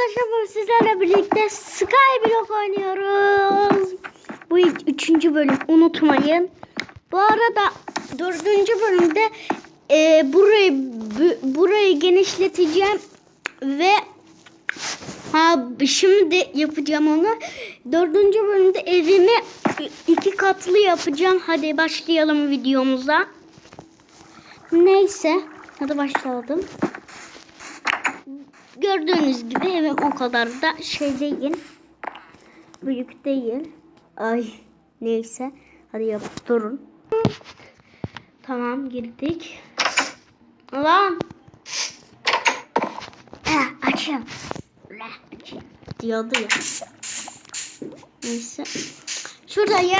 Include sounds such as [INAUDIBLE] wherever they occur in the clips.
arkadaşlar bugün sizlerle birlikte Skyblock oynuyoruz. Bu üçüncü bölüm unutmayın. Bu arada dördüncü bölümde e, burayı bu- burayı genişleteceğim ve ha şimdi yapacağım onu. Dördüncü bölümde evimi iki katlı yapacağım. Hadi başlayalım videomuza. Neyse hadi başlayalım. Gördüğünüz gibi evim o kadar da şey değil. Büyük değil. Ay neyse. Hadi yap durun. Tamam girdik. Lan. Eh, açım. Açım. Diyordu ya. Neyse. Şurada ya.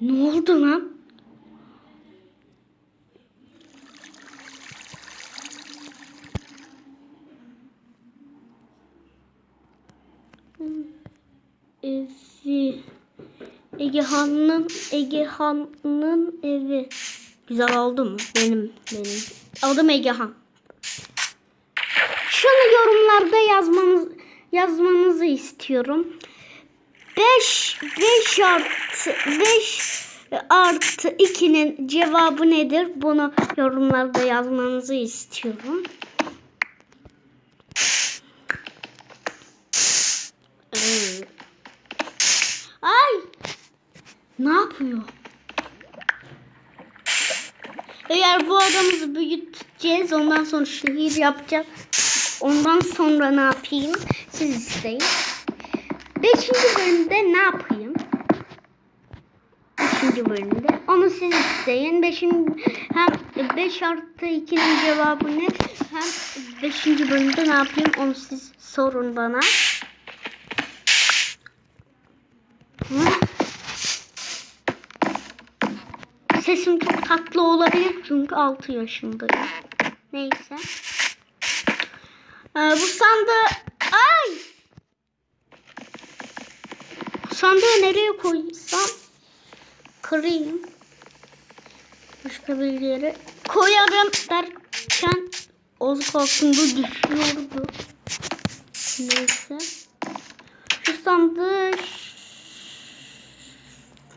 Ne oldu lan? Evi. Egehan'ın Egehan'ın evi. Güzel oldu mu? Benim benim. Adım Egehan. Şunu yorumlarda yazmanız yazmanızı istiyorum. 5 5 artı 5 artı 2'nin cevabı nedir? Bunu yorumlarda yazmanızı istiyorum. Evet. Ay! Ne yapıyor? Eğer bu adamımızı büyüteceğiz, ondan sonra şehir yapacağız. Ondan sonra ne yapayım? Siz isteyin. Beşinci bölümde ne yapayım? Beşinci bölümde. Onu siz isteyin. Beşin, hem 5 artı 2'nin cevabı ne? Hem beşinci bölümde ne yapayım? Onu siz sorun bana. Hı? Sesim çok tatlı olabilir çünkü 6 yaşındayım. Neyse. Ee, bu sandığı... Ay! Bu sandığı nereye koysam? Kırayım. Başka bir yere koyarım derken az kalsın bu düşüyordu. Neyse. Şu sandığı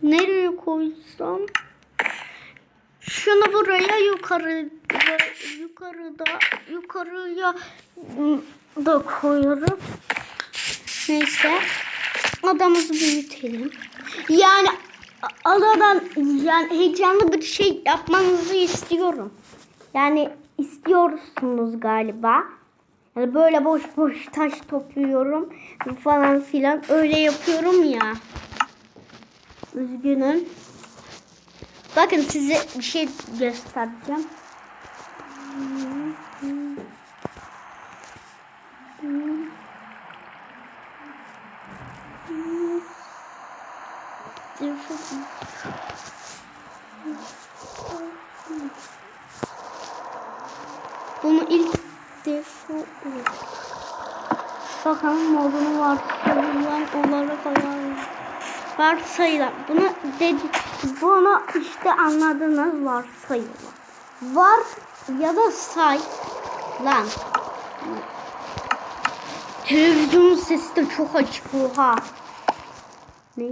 nereye koysam? Şunu buraya yukarı yukarıda yukarıya da koyuyorum. Neyse. Adamımızı büyütelim. Yani aladan yani heyecanlı bir şey yapmanızı istiyorum. Yani istiyorsunuz galiba. Yani böyle boş boş taş topluyorum falan filan öyle yapıyorum ya. Üzgünüm. Bakın size bir şey göstereceğim. Bunu ilk defa bakalım modunu ayarlayalım. Varsayılan. Bunu dedi, bunu işte anladınız varsayılan. Var ya da say lan. Televizyonun sesi de çok açık oha. Ne?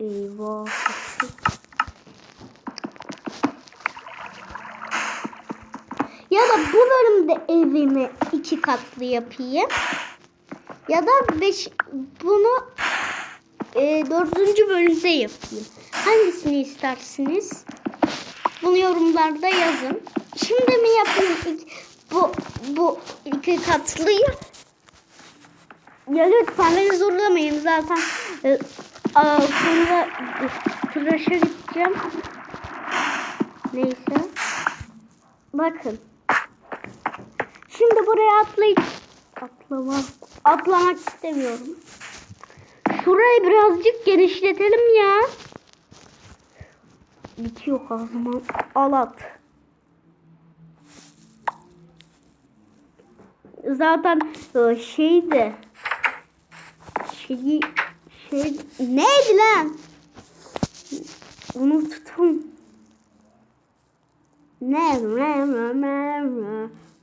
Eyvah. Ya da bu bölümde evimi iki katlı yapayım. Ya da beş, bunu e, dördüncü bölümde yapayım. Hangisini istersiniz? Bunu yorumlarda yazın. Şimdi mi yapayım ilk, bu bu iki katlıyı? Ya lütfen beni zorlamayın zaten. E, sonra tıraşa gideceğim. Neyse. Bakın. Şimdi buraya atlayıp atlamak atlamak istemiyorum. Şurayı birazcık genişletelim ya. Bitiyor kazma. Alat. Zaten e, şeydi. Şeyi şey neydi lan? Unuttum. Ne ne ne ne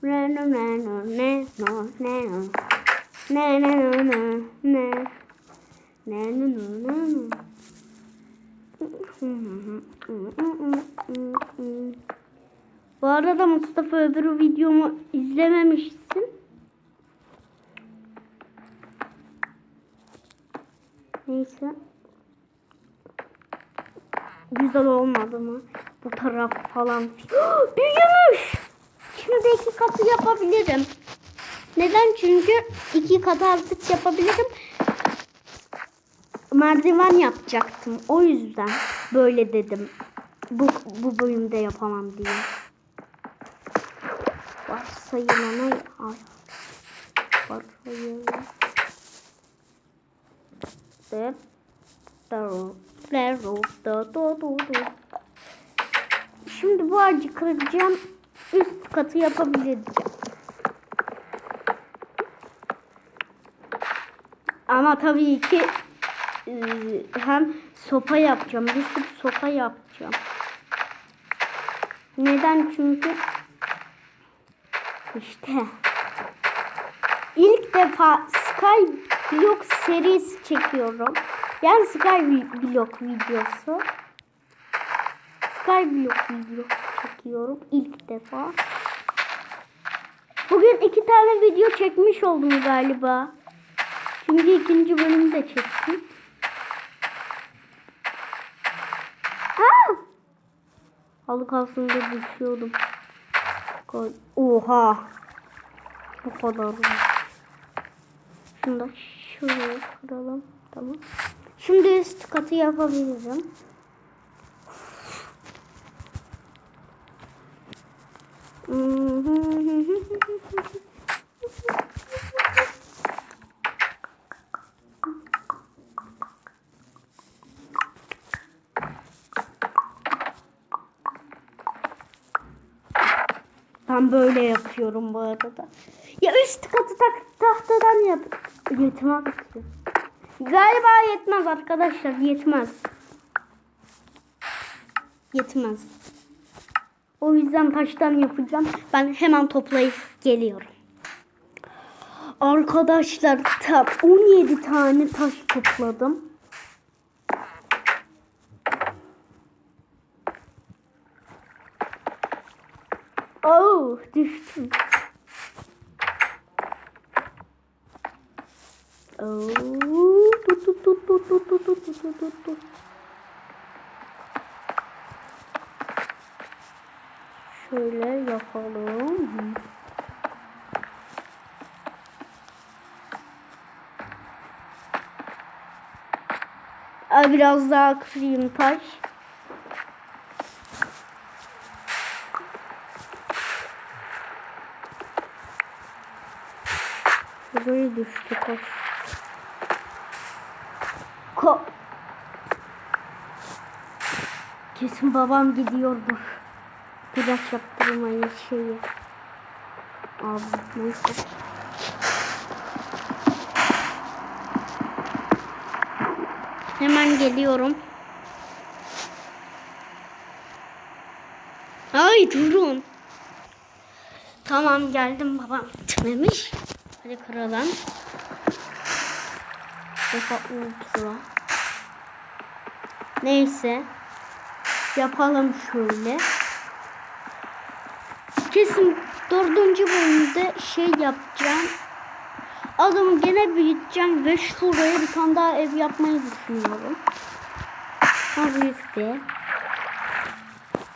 ne ne ne ne ne no ne ne ne ne ne ne ne no ne no Bu arada Mustafa öbür videomu izlememişsin. Neyse. Güzel olmadı mı? Bu taraf falan. [GASPS] Büyümüş. Şimdi iki katı yapabilirim. Neden? Çünkü iki katı artık yapabilirim. Merdiven yapacaktım. O yüzden böyle dedim. Bu, bu bölümde yapamam diye. Varsayılana ay. Varsayılana. Şimdi bu ağacı kıracağım. Üst katı yapabileceğim. Ama tabii ki e, hem sopa yapacağım. Bir sürü sopa yapacağım. Neden? Çünkü işte ilk defa Sky Block serisi çekiyorum. Yani Sky Block videosu. Skyblock video çekiyorum ilk defa. Bugün iki tane video çekmiş oldum galiba. Çünkü ikinci bölümü de çektim. Aa! Halı kalsın diye düşüyordum. Oha. Bu kadar. Şunu da şuraya kıralım. Tamam. Şimdi üst katı yapabilirim. Ben böyle yapıyorum bu arada. Ya üst katı tak tahtadan yap. Yetmez. Galiba yetmez arkadaşlar. Yetmez. Yetmez. O yüzden taştan yapacağım. Ben hemen toplayıp geliyorum. Arkadaşlar tam 17 tane taş topladım. Oh düştüm. Oh, tut tut tut tut tut tut tut tut tut tut. Şöyle yapalım. Biraz daha kırayım taş. Düştü taş. Ko Kesin babam gidiyordur. Biraz yaptırmayın şeyi. Abi neyse. Hemen geliyorum. Ay durun. Tamam geldim babam bitmemiş. Hadi kıralım. Defa ultra. Neyse. Yapalım şöyle. Kesin dördüncü bölümde şey yapacağım. Adamı gene büyüteceğim ve şuraya bir tane daha ev yapmayı düşünüyorum. Ha büyük de.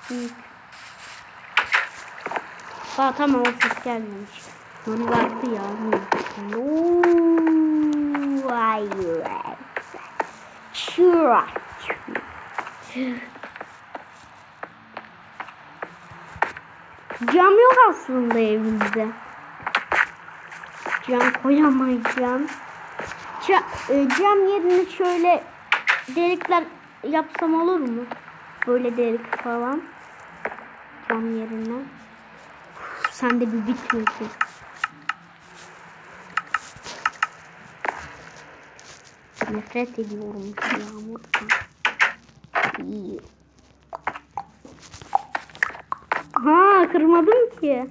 Büyük. Aa tamam o gelmemiş. Onu vardı ya. No. Hayır. Şura. Cam yok aslında evimizde. Cam koyamayacağım. E, cam yerine şöyle delikler yapsam olur mu? Böyle delik falan. Cam yerine. Sen de bir bitmiyorsun. Nefret ediyorum şu yağmurdan. İyi. Ha kırmadım ki.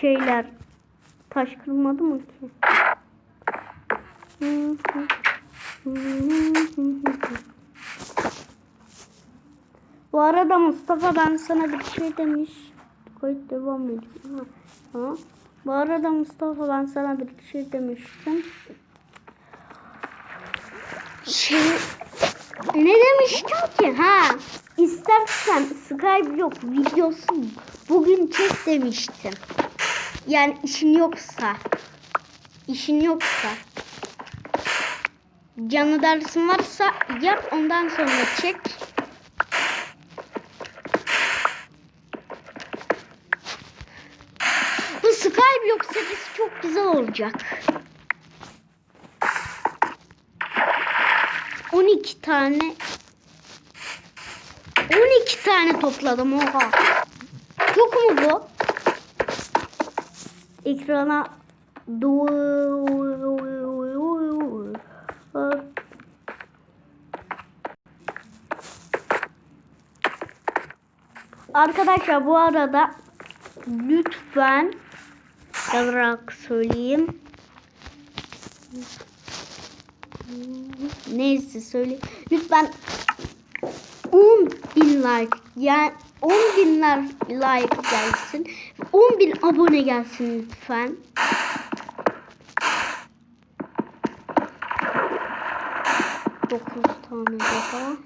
Şeyler. Taş kırmadı mı ki? Bu arada Mustafa ben sana bir şey demiş. Kayıt devam ediyor. Ha, ha. Bu arada Mustafa ben sana bir şey demiştim. Şey, ne demiştim ki? Ha, istersen Skyblock videosu bugün çek demiştim. Yani işin yoksa. işin yoksa. Canlı dersin varsa yap ondan sonra çek. Bu Skyblock serisi çok güzel olacak. 12 tane 12 tane topladım oha. Çok mu bu? Ekrana Arkadaşlar bu arada lütfen yazarak söyleyeyim. Neyse söyle. Lütfen 10 bin like yani 10 bin like gelsin. 10 bin abone gelsin lütfen. Dokuz tane daha.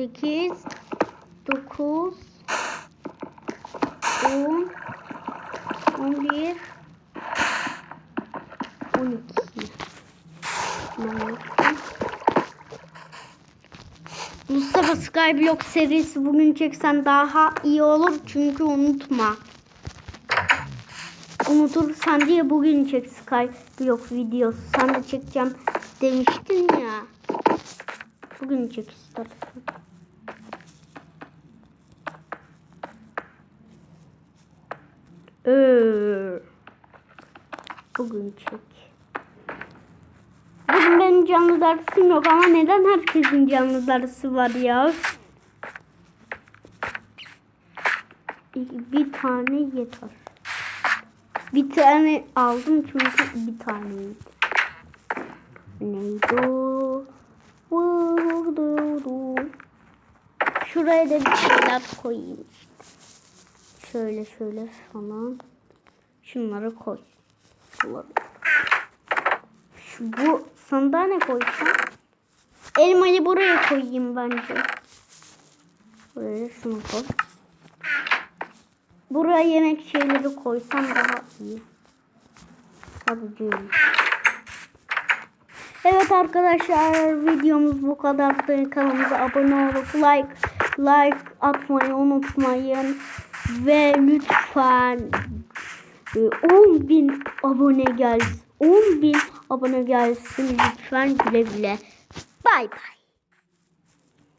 Sekiz, dokuz, on, on bir, on iki. Mustafa Skyblock serisi bugün çeksen daha iyi olur çünkü unutma. Unutursan diye bugün çek Skyblock videosu. Sen de çekeceğim demiştin ya. Bugün çek istersen. Bugün çek. Bugün benim canlı dersim yok ama neden herkesin canlı dersi var ya? Bir tane yeter. Bir tane aldım çünkü bir taneydi. Neydi o? Şuraya da bir şeyler koyayım. Şöyle şöyle falan. Şunları koy. Şu, bu sandalye koysam. Elmayı buraya koyayım bence. Böyle şunu koy. Buraya yemek şeyleri koysam daha iyi. Sadece öyle. Evet arkadaşlar videomuz bu kadardı. Kanalımıza abone olup like like atmayı unutmayın. Ve lütfen 10 bin abone gelsin. 10 bin abone gelsin lütfen güle güle. Bay bay.